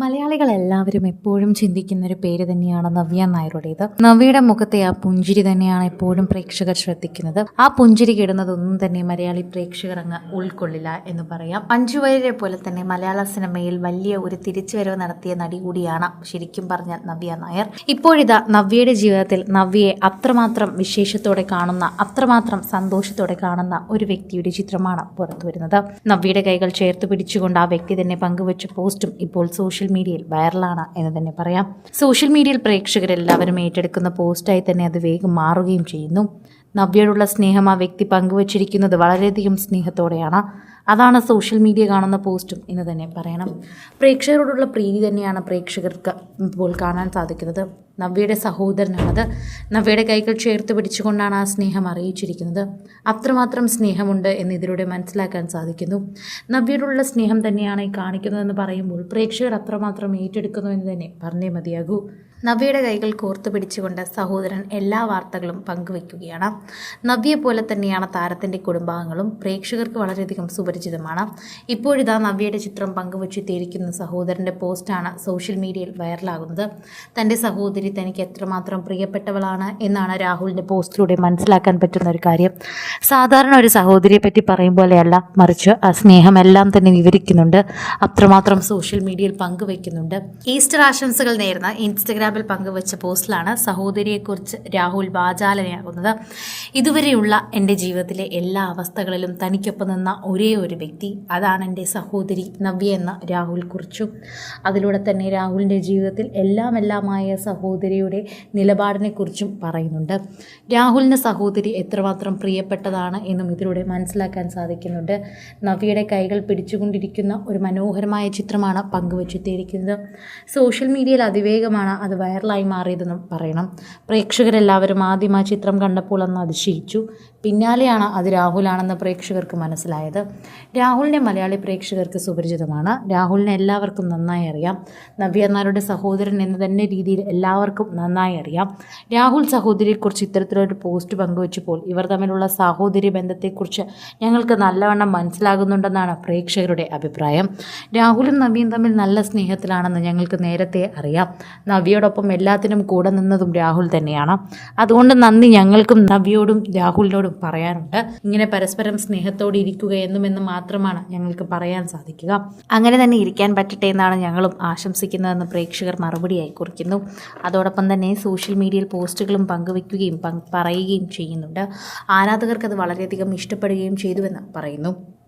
മലയാളികൾ എല്ലാവരും എപ്പോഴും ചിന്തിക്കുന്ന ഒരു പേര് തന്നെയാണ് നവ്യ നായരുടേത്. നവ്യയുടെ മുഖത്തെ ആ പുഞ്ചിരി തന്നെയാണ് എപ്പോഴും പ്രേക്ഷകർ ശ്രദ്ധിക്കുന്നത്. ആ പുഞ്ചിരി കിടുന്നതൊന്നും തന്നെ മലയാളി പ്രേക്ഷകർ അങ്ങ് ഉൾക്കൊള്ളില്ല എന്ന് പറയാം. അഞ്ചു വയരെ പോലെ തന്നെ മലയാള സിനിമയിൽ വലിയ ഒരു തിരിച്ചുവരവ് നടത്തിയ നടി കൂടിയാണ് ശരിക്കും പറഞ്ഞാൽ നവ്യ നായർ. ഇപ്പോഴിതാ നവ്യയുടെ ജീവിതത്തിൽ നവ്യയെ അത്രമാത്രം വിശേഷത്തോടെ കാണുന്ന അത്രമാത്രം സന്തോഷത്തോടെ കാണുന്ന ഒരു വ്യക്തിയുടെ ചിത്രമാണ് പുറത്തു വരുന്നത് നവ്യയുടെ കൈകൾ ചേർത്ത് പിടിച്ചുകൊണ്ട് ആ വ്യക്തി തന്നെ പങ്കുവച്ച പോസ്റ്റും ഇപ്പോൾ സോഷ്യൽ മീഡിയയിൽ വൈറലാണ് എന്ന് തന്നെ പറയാം. സോഷ്യൽ മീഡിയയിൽ പ്രേക്ഷകരെല്ലാവരും ഏറ്റെടുക്കുന്ന പോസ്റ്റായി തന്നെ അത് വേഗം മാറുകയും ചെയ്യുന്നു. നവ്യയോടുള്ള സ്നേഹം ആ വ്യക്തി പങ്കുവച്ചിരിക്കുന്നത് വളരെയധികം സ്നേഹത്തോടെയാണ്. അതാണ് സോഷ്യൽ മീഡിയ കാണുന്ന പോസ്റ്റും എന്ന് തന്നെ പറയണം. പ്രേക്ഷകരോടുള്ള പ്രീതി തന്നെയാണ് പ്രേക്ഷകർക്ക് ഇപ്പോൾ കാണാൻ സാധിക്കുന്നത്. നവ്യയുടെ സഹോദരനാണത്. നവ്യയുടെ കൈകൾ ചേർത്ത് പിടിച്ചുകൊണ്ടാണ് ആ സ്നേഹം അറിയിച്ചിരിക്കുന്നത്. അത്രമാത്രം സ്നേഹമുണ്ട് എന്ന് ഇതിലൂടെ മനസ്സിലാക്കാൻ സാധിക്കുന്നു. നവ്യയോടുള്ള സ്നേഹം തന്നെയാണ് ഈ കാണിക്കുന്നതെന്ന് പറയുമ്പോൾ പ്രേക്ഷകർ അത്രമാത്രം ഏറ്റെടുക്കുന്നു എന്ന് തന്നെ പറഞ്ഞേ മതിയാകൂ. നവ്യയുടെ കൈകൾ കോർത്തു പിടിച്ചുകൊണ്ട് സഹോദരൻ എല്ലാ വാർത്തകളും പങ്കുവയ്ക്കുകയാണ്. നവ്യയെ പോലെ തന്നെയാണ് താരത്തിന്റെ കുടുംബാംഗങ്ങളും പ്രേക്ഷകർക്ക് വളരെയധികം സുപരിചിതമാണ്. ഇപ്പോഴിതാ നവ്യയുടെ ചിത്രം പങ്കുവച്ചെത്തിയിരിക്കുന്ന സഹോദരന്റെ പോസ്റ്റാണ് സോഷ്യൽ മീഡിയയിൽ വൈറലാകുന്നത്. തന്റെ സഹോദരി തനിക്ക് എത്രമാത്രം പ്രിയപ്പെട്ടവളാണ് എന്നാണ് രാഹുലിന്റെ പോസ്റ്റിലൂടെ മനസ്സിലാക്കാൻ പറ്റുന്ന ഒരു കാര്യം. സാധാരണ ഒരു സഹോദരിയെ പറ്റി പറയും പോലെയല്ല മറിച്ച് ആ സ്നേഹമെല്ലാം തന്നെ വിവരിക്കുന്നുണ്ട്. അത്രമാത്രം സോഷ്യൽ മീഡിയയിൽ പങ്കുവയ്ക്കുന്നുണ്ട്. ഈസ്റ്റർ ആശംസകൾ നേർന്ന ഇൻസ്റ്റഗ്രാമിൽ പങ്കുവച്ച പോസ്റ്റിലാണ് സഹോദരിയെക്കുറിച്ച് രാഹുൽ വാചാലനയാകുന്നത് ഇതുവരെയുള്ള എന്റെ ജീവിതത്തിലെ എല്ലാ അവസ്ഥകളിലും തനിക്കൊപ്പം നിന്ന ഒരേ ഒരു വ്യക്തി അതാണ് എന്റെ സഹോദരി നവ്യ എന്ന രാഹുൽ കുറിച്ചു. അതിലൂടെ തന്നെ രാഹുലിന്റെ ജീവിതത്തിൽ എല്ലാം എല്ലാമായ സഹോദരിയുടെ നിലപാടിനെക്കുറിച്ചും പറയുന്നുണ്ട്. രാഹുലിന് സഹോദരി എത്രമാത്രം പ്രിയപ്പെട്ടതാണ് എന്നും ഇതിലൂടെ മനസ്സിലാക്കാൻ സാധിക്കുന്നുണ്ട്. നവ്യയുടെ കൈകൾ പിടിച്ചുകൊണ്ടിരിക്കുന്ന ഒരു മനോഹരമായ ചിത്രമാണ് പങ്കുവച്ചെത്തിയിരിക്കുന്നത് സോഷ്യൽ മീഡിയയിൽ അതിവേഗമാണ് അത് വൈറലായി മാറിയതെന്ന് പറയണം. പ്രേക്ഷകരെല്ലാവരും ആദ്യം ആ ചിത്രം കണ്ടപ്പോൾ അന്ന് അതിശയിച്ചു. പിന്നാലെയാണ് അത് രാഹുലാണെന്ന് പ്രേക്ഷകർക്ക് മനസ്സിലായത്. രാഹുലിനെ മലയാളി പ്രേക്ഷകർക്ക് സുപരിചിതമാണ്. രാഹുലിനെ എല്ലാവർക്കും നന്നായി അറിയാം. നവ്യ നായരുടെ സഹോദരൻ എന്ന തന്നെ രീതിയിൽ എല്ലാവർക്കും നന്നായി അറിയാം. രാഹുൽ സഹോദരിയെക്കുറിച്ച് ഇത്തരത്തിലൊരു പോസ്റ്റ് പങ്കുവച്ചപ്പോൾ ഇവർ തമ്മിലുള്ള സാഹോദര്യ ബന്ധത്തെക്കുറിച്ച് ഞങ്ങൾക്ക് നല്ലവണ്ണം മനസ്സിലാകുന്നുണ്ടെന്നാണ് പ്രേക്ഷകരുടെ അഭിപ്രായം. രാഹുലും നവ്യയും തമ്മിൽ നല്ല സ്നേഹത്തിലാണെന്ന് ഞങ്ങൾക്ക് നേരത്തെ അറിയാം. നവ്യയോടൊപ്പം എല്ലാത്തിനും കൂടെ നിന്നതും രാഹുൽ തന്നെയാണ്. അതുകൊണ്ട് നന്ദി ഞങ്ങൾക്കും നവ്യോടും രാഹുലിനോടും പറയാനുണ്ട്. ഇങ്ങനെ പരസ്പരം സ്നേഹത്തോടെ ഇരിക്കുക എന്നുമെന്ന് മാത്രമാണ് ഞങ്ങൾക്ക് പറയാൻ സാധിക്കുക. അങ്ങനെ തന്നെ ഇരിക്കാൻ പറ്റട്ടെ എന്നാണ് ഞങ്ങളും ആശംസിക്കുന്നതെന്ന് പ്രേക്ഷകർ മറുപടിയായി കുറിക്കുന്നു. അതോടൊപ്പം തന്നെ സോഷ്യൽ മീഡിയയിൽ പോസ്റ്റുകളും പങ്കുവയ്ക്കുകയും പറയുകയും ചെയ്യുന്നുണ്ട്. ആരാധകർക്ക് അത് വളരെയധികം ഇഷ്ടപ്പെടുകയും ചെയ്തുവെന്ന് പറയുന്നു.